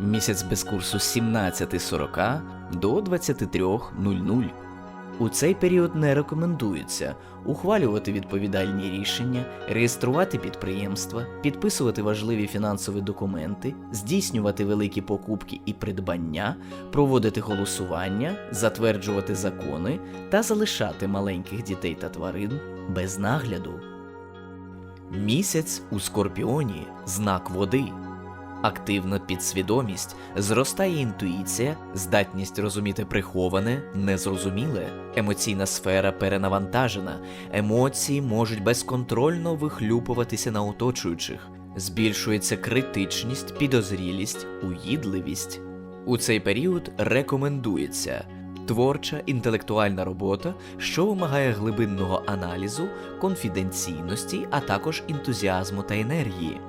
Місяць без курсу з 17.40 до 23.00. У цей період не рекомендується ухвалювати відповідальні рішення, реєструвати підприємства, підписувати важливі фінансові документи, здійснювати великі покупки і придбання, проводити голосування, затверджувати закони та залишати маленьких дітей та тварин без нагляду. Місяць у Скорпіоні знак води. Активна підсвідомість, зростає інтуїція, здатність розуміти приховане, незрозуміле, емоційна сфера перенавантажена, емоції можуть безконтрольно вихлюпуватися на оточуючих, збільшується критичність, підозрілість, уїдливість. У цей період рекомендується творча інтелектуальна робота, що вимагає глибинного аналізу, конфіденційності, а також ентузіазму та енергії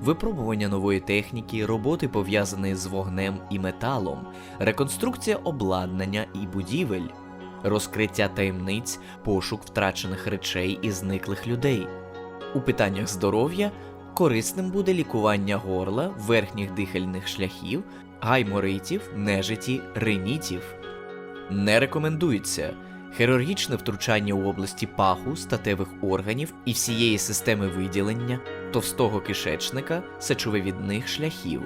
випробування нової техніки, роботи пов'язані з вогнем і металом, реконструкція обладнання і будівель, розкриття таємниць, пошук втрачених речей і зниклих людей. У питаннях здоров'я корисним буде лікування горла, верхніх дихальних шляхів, гайморитів, нежиті, ринітів. Не рекомендується хірургічне втручання у області паху, статевих органів і всієї системи виділення, товстого кишечника, сечовивідних шляхів.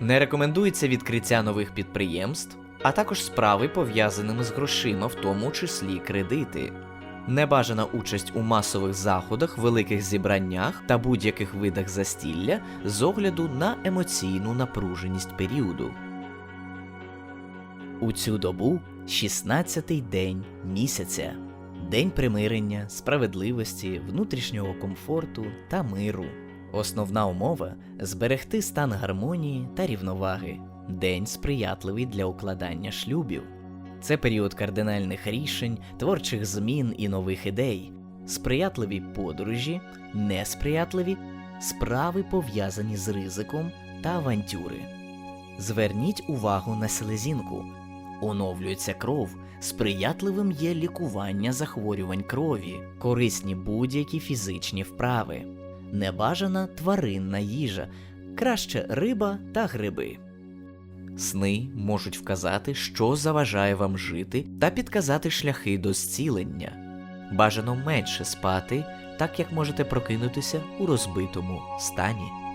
Не рекомендується відкриття нових підприємств, а також справи пов'язаними з грошима, в тому числі кредити. Небажана участь у масових заходах, великих зібраннях та будь-яких видах застілля з огляду на емоційну напруженість періоду. У цю добу 16-й день місяця, день примирення, справедливості, внутрішнього комфорту та миру. Основна умова зберегти стан гармонії та рівноваги. День сприятливий для укладання шлюбів. Це період кардинальних рішень, творчих змін і нових ідей, сприятливі подорожі, несприятливі справи пов'язані з ризиком та авантюри. Зверніть увагу на селезінку. Оновлюється кров, сприятливим є лікування захворювань крові, корисні будь-які фізичні вправи, небажана тваринна їжа, краще риба та гриби. Сни можуть вказати, що заважає вам жити, та підказати шляхи до зцілення. Бажано менше спати, так як можете прокинутися у розбитому стані.